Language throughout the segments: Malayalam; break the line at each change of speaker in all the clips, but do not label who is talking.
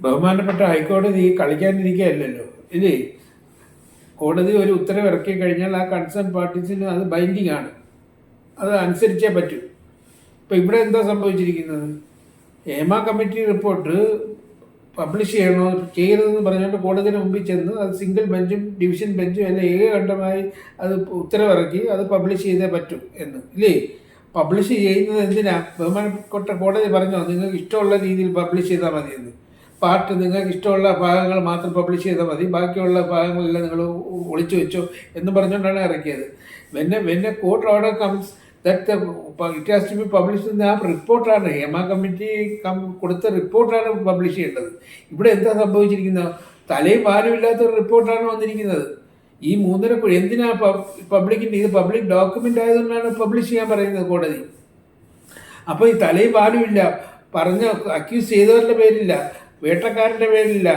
ബഹുമാനപ്പെട്ട ഹൈക്കോടതി കളിക്കാനിരിക്കുകയല്ലല്ലോ ഇല്ലേ? കോടതി ഒരു ഉത്തരവ് ഇറക്കി കഴിഞ്ഞാൽ ആ കൺസേൺ പാർട്ടീസിന് അത് ബൈൻഡിങ് ആണ്. അത് അനുസരിച്ചേ പറ്റൂ. ഇപ്പം ഇവിടെ എന്താ സംഭവിച്ചിരിക്കുന്നത്? ഹേമ കമ്മിറ്റി റിപ്പോർട്ട് പബ്ലിഷ് ചെയ്യണോ? ചെയ്യരുതെന്ന് പറഞ്ഞുകൊണ്ട് കോടതിന് മുമ്പിൽ ചെന്ന് അത് സിംഗിൾ ബെഞ്ചും ഡിവിഷൻ ബെഞ്ചും എല്ലാം ഏകകണ്ഠമായി അത് ഉത്തരവിറക്കി അത് പബ്ലിഷ് ചെയ്തേ പറ്റൂ എന്ന്. ഇല്ലേ? പബ്ലിഷ് ചെയ്യുന്നത് എന്തിനാ? ബഹുമാനപ്പെട്ട കോടതി പറഞ്ഞോ? നിങ്ങൾക്ക് ഇഷ്ടമുള്ള രീതിയിൽ പബ്ലിഷ് ചെയ്താൽ മതി എന്ന് പാർട്ട് നിങ്ങൾക്ക് ഇഷ്ടമുള്ള ഭാഗങ്ങൾ മാത്രം പബ്ലിഷ് ചെയ്താൽ മതി. ബാക്കിയുള്ള ഭാഗങ്ങളെല്ലാം നിങ്ങൾ ഒളിച്ചു വെച്ചോ എന്ന് പറഞ്ഞുകൊണ്ടാണ് ഇറക്കിയത്. വെന്നെ വെന്നെ court order comes that it has to be publish ആ റിപ്പോർട്ടാണ് ഹേമ കമ്മിറ്റി കം കൊടുത്ത റിപ്പോർട്ടാണ് പബ്ലിഷ് ചെയ്യേണ്ടത്. ഇവിടെ എന്താ സംഭവിച്ചിരിക്കുന്നത്? തലയും പാലും ഒരു റിപ്പോർട്ടാണ് വന്നിരിക്കുന്നത്. ഈ മൂന്നര കോടി എന്തിനാ പബ്ലിക്കിന്റെ ഇത് പബ്ലിക് ഡോക്യുമെന്റ് ആയതുകൊണ്ടാണ് പബ്ലിഷ് ചെയ്യാൻ പറയുന്നത് കോടതി. അപ്പോൾ ഈ തലയും ഇല്ല. പറഞ്ഞ അക്യൂസ് ചെയ്തവരുടെ പേരില്ല. വേട്ടക്കാരന്റെ പേരില്ല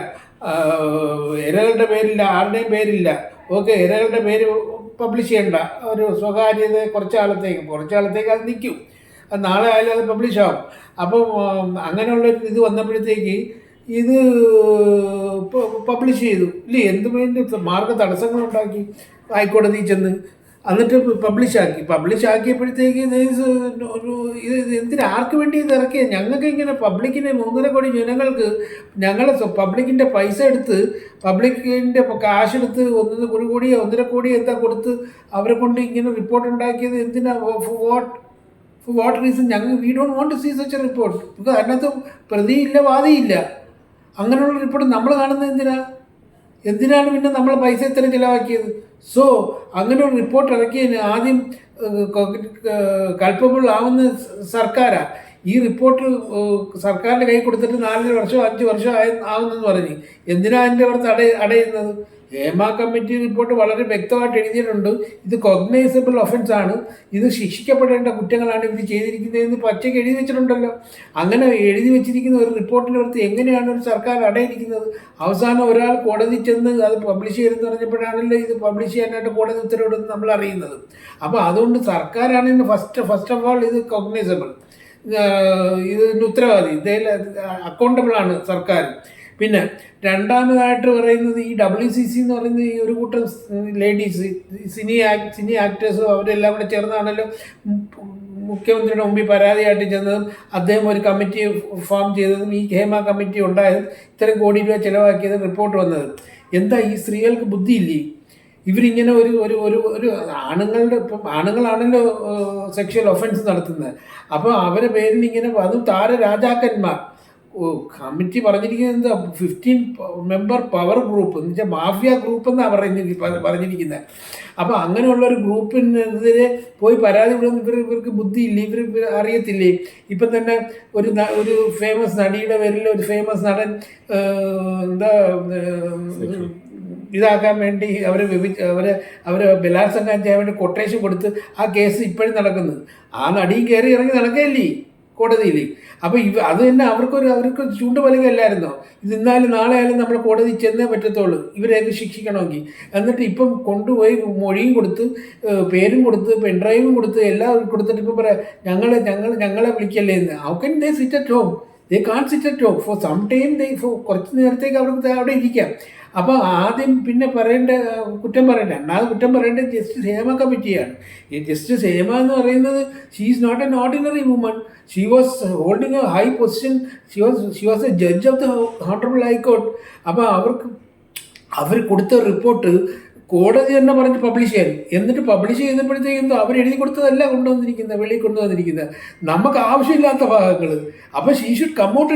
ഇരകളുടെ പേരില്ല ആരുടെയും പേരില്ല. ഓക്കെ ഇരകളുടെ പേര് പബ്ലിഷ് ചെയ്യണ്ട. ഒരു സ്വകാര്യത കുറച്ച് കാലത്തേക്ക് കുറച്ച് കാലത്തേക്ക് അത് നിൽക്കും. അത് നാളെ ആയാലും അത് പബ്ലിഷ് ആവും. അപ്പം അങ്ങനെയുള്ള ഇത് വന്നപ്പോഴത്തേക്ക് ഇത് പബ്ലിഷ് ചെയ്തു. ഇല്ലേ എന്ത് മാർഗ തടസ്സങ്ങളുണ്ടാക്കി? ഹൈക്കോടതി ചെന്ന് എന്നിട്ട് പബ്ലിഷാക്കി പബ്ലിഷ് ആക്കിയപ്പോഴത്തേക്ക് ഇത് എന്തിന്? വേണ്ടി ഇത് ഇറക്കിയത് ഞങ്ങൾക്ക് ഇങ്ങനെ പബ്ലിക്കിന് മൂന്നര കോടി ജനങ്ങൾക്ക് ഞങ്ങളെ പബ്ലിക്കിന്റെ പൈസ എടുത്ത് പബ്ലിക്കിന്റെ കാശ് എടുത്ത് ഒന്നര ഒരു കോടിയോ ഒന്നര കോടിയോ എന്താ കൊടുത്ത് അവരെ കൊണ്ട് ഇങ്ങനെ റിപ്പോർട്ട് ഉണ്ടാക്കിയത് എന്തിനാ? വാട്ട് ഫോർ വാട്ട് റീസൺ ഞങ്ങൾ we don't want to see such a report നമുക്ക് അതിനകത്ത് പ്രതിയില്ല വാദിയില്ല. അങ്ങനെയുള്ള റിപ്പോർട്ട് നമ്മൾ കാണുന്നത് എന്തിനാ? എന്തിനാണ് പിന്നെ നമ്മൾ പൈസ ഇത്ര ചിലവാക്കിയത്? സോ അങ്ങനെ ഒരു റിപ്പോർട്ട് ഇറക്കിയതിന് ആദ്യം കൾപ്പബിൾ ആവുന്ന സർക്കാരാണ് ഈ റിപ്പോർട്ട് സർക്കാരിന്റെ കൈ കൊടുത്തിട്ട് നാലര വർഷം അഞ്ച് വർഷം ആയ ആവുന്നെന്ന് പറഞ്ഞ്. എന്തിനാ അതിന്റെ അവിടുത്തെ അടയ അടയുന്നത്? ഹേമ കമ്മിറ്റി റിപ്പോർട്ട് വളരെ വ്യക്തമായിട്ട് എഴുതിയിട്ടുണ്ട്. ഇത് കൊഗ്നൈസബിൾ ഒഫൻസ് ആണ്. ഇത് ശിക്ഷിക്കപ്പെടേണ്ട കുറ്റങ്ങളാണ് ഇവർ ചെയ്തിരിക്കുന്നതെന്ന് പച്ചയ്ക്ക് എഴുതി വെച്ചിട്ടുണ്ടല്ലോ. അങ്ങനെ എഴുതി വെച്ചിരിക്കുന്ന ഒരു റിപ്പോർട്ടിന്റെ അടുത്ത് എങ്ങനെയാണ് ഒരു സർക്കാർ അടയിരിക്കുന്നത്? അവസാനം ഒരാൾ കോടതി ചെന്ന് അത് പബ്ലിഷ് ചെയ്തെന്ന് പറഞ്ഞപ്പോഴാണല്ലോ ഇത് പബ്ലിഷ് ചെയ്യാനായിട്ട് കോടതി ഉത്തരവിടുന്നത് നമ്മൾ അറിയുന്നത്. അപ്പോൾ അതുകൊണ്ട് സർക്കാരാണ് ഇന്ന് ഫസ്റ്റ് ഫസ്റ്റ് ഓഫ് ഓൾ ഇത് കൊഗ്നൈസബിൾ ഇതിന് ഉത്തരവാദി. ഇതിൽ അക്കൗണ്ടബിൾ ആണ് സർക്കാർ പിന്നെ രണ്ടാമതായിട്ട് പറയുന്നത് ഈ ഡബ്ല്യു സി സി എന്ന് പറയുന്നത് ഈ ഒരു കൂട്ടം ലേഡീസ് സിനി സിനി ആക്ടേഴ്സും അവരെല്ലാം കൂടെ ചേർന്നാണല്ലോ മുഖ്യമന്ത്രിയുടെ മുമ്പിൽ പരാതിയായിട്ട് ചെന്നതും അദ്ദേഹം ഒരു കമ്മിറ്റി ഫോം ചെയ്തതും ഈ ഹേമ കമ്മിറ്റി ഉണ്ടായതും ഇത്തരം കോടി രൂപ ചിലവാക്കിയതും റിപ്പോർട്ട് വന്നത്. എന്താ ഈ സ്ത്രീകൾക്ക് ബുദ്ധിയില്ലേ? ഇവരിങ്ങനെ ഒരു ഒരു ഒരു ഒരു ആണുങ്ങളുടെ ഇപ്പം ആണുങ്ങളാണല്ലോ സെക്ഷൽ ഒഫൻസ് നടത്തുന്നത്. അപ്പോൾ അവരെ പേരിൽ ഇങ്ങനെ അതും താര രാജാക്കന്മാർ കമ്മിറ്റി പറഞ്ഞിരിക്കുന്നത് എന്താ? ഫിഫ്റ്റീൻ മെമ്പർ പവർ ഗ്രൂപ്പ് എന്ന് വെച്ചാൽ മാഫിയ ഗ്രൂപ്പ് എന്നാണ് പറഞ്ഞിരിക്കുന്നത് പറഞ്ഞിരിക്കുന്നത് അപ്പോൾ അങ്ങനെയുള്ള ഒരു ഗ്രൂപ്പിനെതിരെ പോയി പരാതി വിടുന്ന ഇവർ ഇവർക്ക് ബുദ്ധിയില്ല? ഇവർ അറിയത്തില്ലേ? ഇപ്പം തന്നെ ഒരു ഒരു ഫേമസ് നടിയുടെ പേരിൽ ഒരു ഫേമസ് നടൻ എന്താ ഇതാക്കാൻ വേണ്ടി അവർ അവർ അവർ ബലാത്സംഗം ചെയ്യാൻ വേണ്ടി കൊട്ടേഷൻ കൊടുത്ത് ആ കേസ് ഇപ്പോഴും നടക്കുന്നത് ആ നടിയും കയറി ഇറങ്ങി നടക്കുകയല്ലേ? കോടതിയിൽ അപ്പോൾ ഇവ അത് തന്നെ അവർക്കൊരു അവർക്ക് ചൂണ്ടുപലകല്ലായിരുന്നോ ഇത് ഇന്നാലും നാളെ ആയാലും നമ്മൾ കോടതി ചെന്നേ പറ്റത്തുള്ളൂ. ഇവരെയൊക്കെ ശിക്ഷിക്കണമെങ്കിൽ. എന്നിട്ട് ഇപ്പം കൊണ്ടുപോയി മൊഴിയും കൊടുത്ത് പേരും കൊടുത്ത് പെൻഡ്രൈവും കൊടുത്ത് എല്ലാം കൊടുത്തിട്ട് ഇപ്പം പറയാം ഞങ്ങളെ ഞങ്ങൾ ഞങ്ങളെ വിളിക്കല്ലേ എന്ന്. How can they sit at home they can sit at talk for some time they for കുറച്ച് നേരത്തേക്ക് അവർക്ക് അവിടെ ഇരിക്കാം. അപ്പോൾ ആദ്യം പിന്നെ പറയേണ്ട കുറ്റം പറയേണ്ട. രണ്ടാമത് കുറ്റം പറയേണ്ടത് ജസ്റ്റിസ് ഹേമ കമ്മിറ്റിയാണ്. ഈ ജസ്റ്റിസ് ഹേമ എന്ന് പറയുന്നത് she is not an ordinary woman she was holding a high position she was she was a judge of the honourable high court അപ്പോൾ അവർക്ക് അവർ കൊടുത്ത റിപ്പോർട്ട് കോടതി തന്നെ പറഞ്ഞ് പബ്ലിഷ് ചെയ്യാൻ. എന്നിട്ട് പബ്ലിഷ് ചെയ്തപ്പോഴത്തേക്കും അവർ എഴുതി കൊടുത്തതല്ല കൊണ്ടുവന്നിരിക്കുന്നത് വെളിയിൽ കൊണ്ടുവന്നിരിക്കുന്നത്. നമുക്ക് ആവശ്യമില്ലാത്ത ഭാഗങ്ങൾ അപ്പോൾ she should come out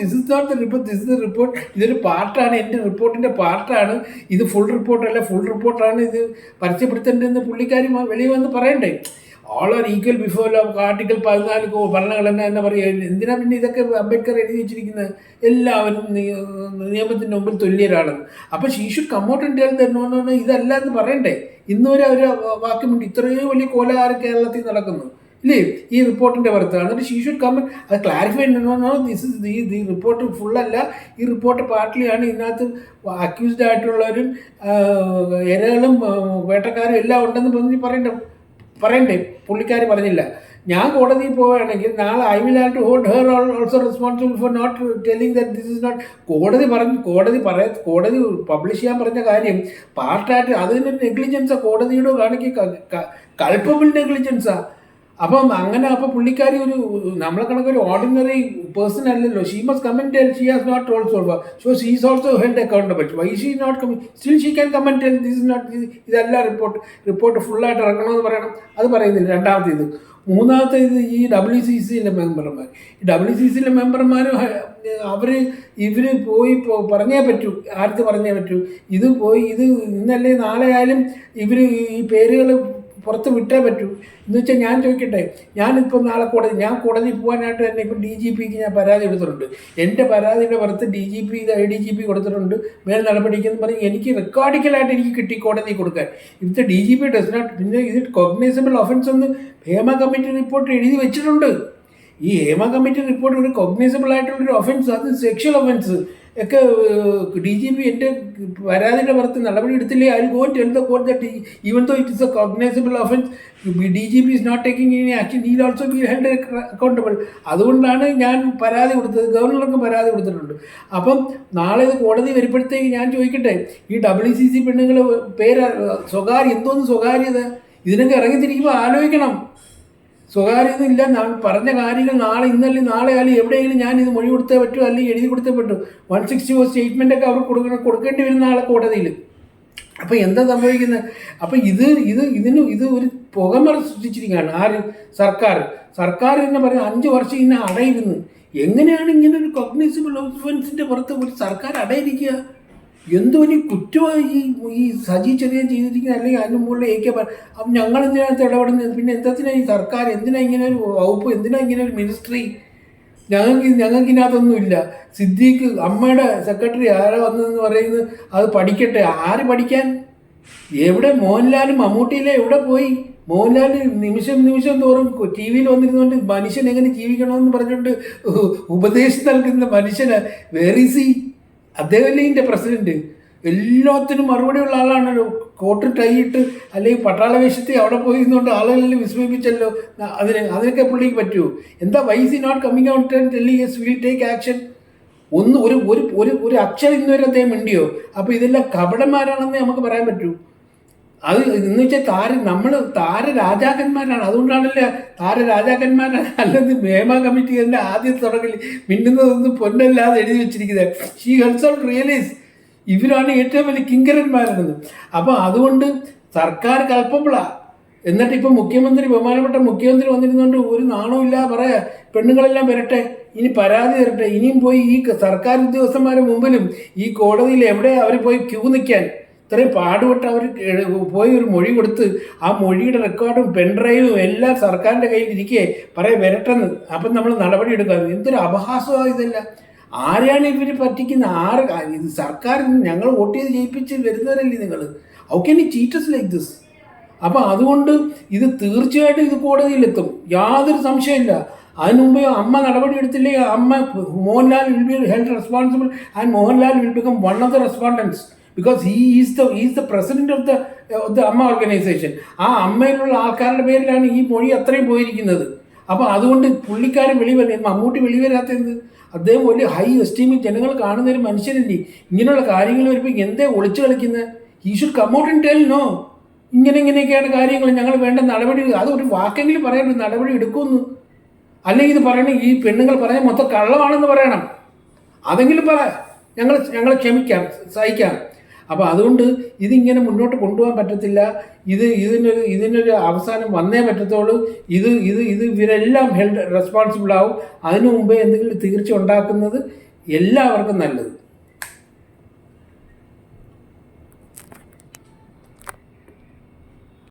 this is not report this is report ഇതൊരു പാർട്ടാണ് എന്റെ റിപ്പോർട്ടിന്റെ പാർട്ടാണ്. ഇത് ഫുൾ റിപ്പോർട്ടല്ല ഫുൾ റിപ്പോർട്ടാണ് ഇത് പരസ്യപ്പെടുത്തേണ്ടതെന്ന് പുള്ളിക്കാരി വെളിയിൽ വന്ന് പറയണ്ടേ? All are equal before law article പതിനാല് ഭരണഘടന എന്ന് പറയുക? എന്തിനാ പിന്നെ ഇതൊക്കെ അംബേദ്കർ എഴുതി വെച്ചിരിക്കുന്നത്? എല്ലാവരും നിയ- നിയമത്തിന്റെ മുമ്പിൽ തുല്യരാണെന്ന്. അപ്പോൾ ഷുഡ് കമ്മൗട്ട് ഇന്ത്യയിൽ തന്നോന്ന് ഇതല്ല എന്ന് പറയണ്ടേ? ഇന്ന് വരെ അവർ വാക്യമുണ്ട്. ഇത്രയും വലിയ കോലാഹാരം കേരളത്തിൽ നടക്കുന്നു. ഇല്ലേ? ഈ റിപ്പോർട്ടിന്റെ പുറത്താണ്. എന്നിട്ട് ഷീ ഷുഡ് അത് ക്ലാരിഫൈ ദിസ് ഇസ് ഈ ദി റിപ്പോർട്ട് ഫുള്ളല്ല ഈ റിപ്പോർട്ട് പാർട്ടിലാണ് ഇതിനകത്ത് അക്യൂസ്ഡ് ആയിട്ടുള്ളവരും ഇരകളും വേട്ടക്കാരും എല്ലാം ഉണ്ടെന്ന് പറഞ്ഞ് പറയണ്ട. പറയണ്ടേ? പുള്ളിക്കാർ പറഞ്ഞില്ല. ഞാൻ കോടതിയിൽ പോവുകയാണെങ്കിൽ നാളെ I will have to hold her also responsible for not telling that this is not കോടതി പറഞ്ഞ് കോടതി പറയ കോടതി പബ്ലിഷ് ചെയ്യാൻ പറഞ്ഞ കാര്യം പാർട്ടായിട്ട് അതിന്റെ നെഗ്ലിജൻസാണ് കോടതിയോട് കാണിക്കുക കൾപ്പബിൾ നെഗ്ലിജൻസാ അപ്പം അങ്ങനെ അപ്പം പുള്ളിക്കാരി ഒരു നമ്മളെ കണക്ക് ഒരു ഓർഡിനറി പേഴ്സൺ അല്ലല്ലോ. She must comment tell she has not also so she is also held accountable why she not come still she can comment tell this not ഇതല്ല റിപ്പോർട്ട് റിപ്പോർട്ട് ഫുള്ളായിട്ട് ഇറക്കണമെന്ന് പറയണം. അത് പറയുന്നില്ല. രണ്ടാമത്തെ ഇത് മൂന്നാമത്തെ ഇത് ഈ ഡബ്ല്യു സി സിയിലെ മെമ്പർമാർ ഈ ഡബ്ല്യു സി സിയിലെ മെമ്പർമാർ അവർ ഇവർ പോയി പറഞ്ഞേ പറ്റൂ. ആർക്ക് പറഞ്ഞേ പറ്റൂ? ഇത് പോയി ഇത് ഇന്നല്ലേ നാളെ ആയാലും ഇവർ ഈ പേരുകൾ പുറത്ത് വിട്ടേ പറ്റൂ. എന്ന് വെച്ചാൽ ഞാൻ ചോദിക്കട്ടെ ഞാനിപ്പം നാളെ കോടതി ഞാൻ കോടതി പോകാനായിട്ട് തന്നെ ഇപ്പം ഡി ജി പിക്ക് ഞാൻ പരാതി കൊടുത്തിട്ടുണ്ട്. എന്റെ പരാതിയുടെ പുറത്ത് D G P I D G P കൊടുത്തിട്ടുണ്ട്. മേൽ നടപടിക്കെന്ന് പറഞ്ഞ് എനിക്ക് റെക്കോർഡിക്കലായിട്ട് എനിക്ക് കിട്ടി കോടതി കൊടുക്കാൻ. ഇവിടുത്തെ D G P does not പിന്നെ ഇത് കോഗ്നൈസബിൾ ഒഫൻസ് എന്ന് ഹേമ കമ്മിറ്റി റിപ്പോർട്ട് എഴുതി വെച്ചിട്ടുണ്ട്. ഈ ഹേമ കമ്മിറ്റി റിപ്പോർട്ട് ഒരു കോഗ്നൈസബിൾ ആയിട്ടുള്ളൊരു ഒഫൻസ് അത് സെക്ഷൽ ഒഫൻസ് ഒക്കെ ഡി ജി പി എന്റെ പരാതിയുടെ പുറത്ത് നടപടി എടുത്തില്ലേ? I go tell the court that even though it is a cognizable offence D G P is not taking any action he also be held accountable അതുകൊണ്ടാണ് ഞാൻ പരാതി കൊടുത്തത്. ഗവർണർക്ക് പരാതി കൊടുത്തിട്ടുണ്ട്. അപ്പം നാളെ ഇത് കോടതി വരുമ്പോഴത്തേക്ക് ഞാൻ ചോദിക്കട്ടെ ഈ ഡബ്ല്യു സി സി പെണ്ണുങ്ങൾ പേര് സ്വകാര്യ എന്തോന്ന് സ്വകാര്യത? ഇതിനൊക്കെ ഇറങ്ങിത്തിരിക്കുമ്പോൾ ആലോചിക്കണം. സ്വകാര്യത ഇല്ല പറഞ്ഞ കാര്യങ്ങൾ നാളെ ഇന്നല്ലേ നാളെ അല്ലെങ്കിൽ എവിടെയെങ്കിലും ഞാൻ ഇത് മൊഴി കൊടുത്തേ പറ്റൂ അല്ലെങ്കിൽ എഴുതി കൊടുത്തേ പറ്റൂ. വൺ സിക്സ്റ്റി ഫോർ സ്റ്റേറ്റ്മെന്റ് ഒക്കെ അവർ കൊടുക്കണം കൊടുക്കേണ്ടി വരുന്ന ആളെ കോടതിയിൽ. അപ്പോൾ എന്താ സംഭവിക്കുന്നത്? അപ്പോൾ ഇത് ഇത് ഇതിന് ഇത് ഒരു പുകമറ സൃഷ്ടിച്ചിരിക്കുകയാണ്. ആര്? സർക്കാർ. സർക്കാർ തന്നെ പറയുന്നത് അഞ്ച് വർഷം ഇന്നെ അടയിരുന്നു. എങ്ങനെയാണ് ഇങ്ങനെ ഒരു കോഗ്നൈസിബിൾ ഒഫൻസിന്റെ പുറത്ത് ഒരു സർക്കാർ അടയിരിക്കുക? എന്തോ ഇനി കുറ്റമായി ഈ ഈ സജി ചെറിയ ചെയ്തിരിക്കുന്നത് അല്ലെങ്കിൽ അതിന് മുകളിൽ എ കെ അപ്പം ഞങ്ങൾ എന്തിനകത്ത് ഇടപെടുന്നത്? പിന്നെ എന്തിനാ ഈ സർക്കാർ? എന്തിനാ ഇങ്ങനെ ഒരു വകുപ്പ്? എന്തിനാ ഇങ്ങനെ ഒരു മിനിസ്ട്രി? ഞങ്ങൾക്ക് ഞങ്ങൾക്ക് ഇതിനകത്തൊന്നുമില്ല സിദ്ദീഖ് അമ്മയുടെ സെക്രട്ടറി ആരാ വന്നതെന്ന് പറയുന്നത് അത് പഠിക്കട്ടെ. ആര് പഠിക്കാൻ? എവിടെ മോഹൻലാലും മമ്മൂട്ടിയിലെ എവിടെ പോയി? മോഹൻലാൽ നിമിഷം നിമിഷം തോറും ടി വിയിൽ വന്നിരുന്നുകൊണ്ട് മനുഷ്യൻ എങ്ങനെ ജീവിക്കണമെന്ന് പറഞ്ഞുകൊണ്ട് ഉപദേശം നൽകുന്ന മനുഷ്യന് വേറിസി അദ്ദേഹമല്ലേ ഇതിന്റെ പ്രസിഡന്റ് എല്ലാത്തിനും മറുപടിയുള്ള ആളാണല്ലോ. കോട്ട് ടൈയിട്ട് അല്ലെങ്കിൽ പട്ടാള വേഷത്തിൽ അവിടെ പോയി ഇരുന്നുകൊണ്ട് ആളുകളിൽ വിസ്മയിപ്പിച്ചല്ലോ അതിന് അതിനൊക്കെ പുള്ളിക്ക് പറ്റുമോ എന്താ why's not coming out and tell he S will take action ഒന്ന് ഒരു ഒരു ഒരു അക്ഷരം ഇന്നുവരെ അദ്ദേഹം മിണ്ടിയോ? അപ്പോൾ ഇതെല്ലാം കപടന്മാരാണെന്ന് നമുക്ക് പറയാൻ പറ്റൂ. അത് എന്ന് വെച്ചാൽ താര നമ്മൾ താര രാജാക്കന്മാരാണ്. അതുകൊണ്ടാണല്ലേ താര രാജാക്കന്മാരാണ്. അല്ലെന്ന് മേമ കമ്മിറ്റി തന്നെ ആദ്യം തുടങ്ങി മിണ്ടുന്നതൊന്നും പൊന്നല്ലാതെ എഴുതി വെച്ചിരിക്കുന്നത് ഷീ ഹെൽസോൾ റിയലൈസ് ഇവരാണ് ഏറ്റവും വലിയ കിങ്കരന്മാരെന്നത്. അപ്പോൾ അതുകൊണ്ട് സർക്കാർ കൽപ്പബിളാ എന്നിട്ട് ഇപ്പം മുഖ്യമന്ത്രി ബഹുമാനപ്പെട്ട മുഖ്യമന്ത്രി വന്നിരുന്നുകൊണ്ട് ഒരു നാണമില്ല പറയാ. പെണ്ണുങ്ങളെല്ലാം വരട്ടെ ഇനി പരാതി തരട്ടെ. ഇനിയും പോയി ഈ സർക്കാർ ഉദ്യോഗസ്ഥന്മാരുടെ മുമ്പിലും ഈ കോടതിയിൽ എവിടെ അവർ പോയി ക്യൂ നിൽക്കാൻ ഇത്രയും പാടുപെട്ട് അവർ പോയി ഒരു മൊഴി കൊടുത്ത് ആ മൊഴിയുടെ റെക്കോർഡും പെൻഡ്രൈവും എല്ലാം സർക്കാരിന്റെ കയ്യിൽ ഇരിക്കേ പറയാം വരട്ടെന്ന്. അപ്പം നമ്മൾ നടപടി എടുക്കാം എന്തൊരു അപഹാസമാണ് ഇതെല്ലാം. ആരെയാണ് ഇവർ പറ്റിക്കുന്ന ആറ് ഇത് സർക്കാർ ഞങ്ങൾ വോട്ട് ചെയ്ത് ജയിപ്പിച്ച് വരുന്നവരല്ലേ നിങ്ങൾ ഹൗ കെൻ ഈ ചീറ്റസ് ലൈക്ക് ദിസ് അപ്പം അതുകൊണ്ട് ഇത് തീർച്ചയായിട്ടും ഇത് കോടതിയിലെത്തും. യാതൊരു സംശയമില്ല. അതിന് മുമ്പേ അമ്മ നടപടി എടുത്തില്ലേ Amma Mohanlal will be held responsible and Mohanlal will become one of the respondents because he is the is the president of the the Amma organisation ആ അമ്മയിലുള്ള ആൾക്കാരുടെ പേരിലാണ് ഈ മൊഴി അത്രയും പോയിരിക്കുന്നത്. അപ്പോൾ അതുകൊണ്ട് പുള്ളിക്കാരൻ വെളി വരുന്നത് മമ്മൂട്ടി വെളി വരാത്തത് അദ്ദേഹം വലിയ ഹൈ എസ്റ്റീമിൽ ജനങ്ങൾ കാണുന്ന ഒരു മനുഷ്യനല്ലേ? ഇങ്ങനെയുള്ള കാര്യങ്ങൾ വരുമ്പോൾ എന്തേ ഒളിച്ചു കളിക്കുന്നത് he should come out and tell no ഇങ്ങനെ ഇങ്ങനെയൊക്കെയാണ് കാര്യങ്ങൾ. ഞങ്ങൾ വേണ്ട നടപടി അത് ഒരു വാക്കെങ്കിലും പറയണം നടപടി എടുക്കുമെന്ന്. അല്ലെങ്കിൽ ഇത് പറയണം ഈ പെണ്ണുങ്ങൾ പറയാൻ മൊത്തം കള്ളമാണെന്ന് പറയണം. അതെങ്കിലും പറ ഞങ്ങൾ ഞങ്ങൾ ക്ഷമിക്കാം സഹിക്കാം. അപ്പോൾ അതുകൊണ്ട് ഇതിങ്ങനെ മുന്നോട്ട് കൊണ്ടുപോകാൻ പറ്റത്തില്ല. ഇത് ഇതിനൊരു ഇതിനൊരു അവസാനം വന്നേ പറ്റത്തുള്ളൂ. ഇത് ഇത് ഇത് ഇവരെല്ലാം ഹെൽഡ് റെസ്പോൺസിബിൾ ആവും. അതിനു മുമ്പേ എന്തെങ്കിലും തീർച്ച ഉണ്ടാക്കുന്നത് എല്ലാവർക്കും നല്ലത്.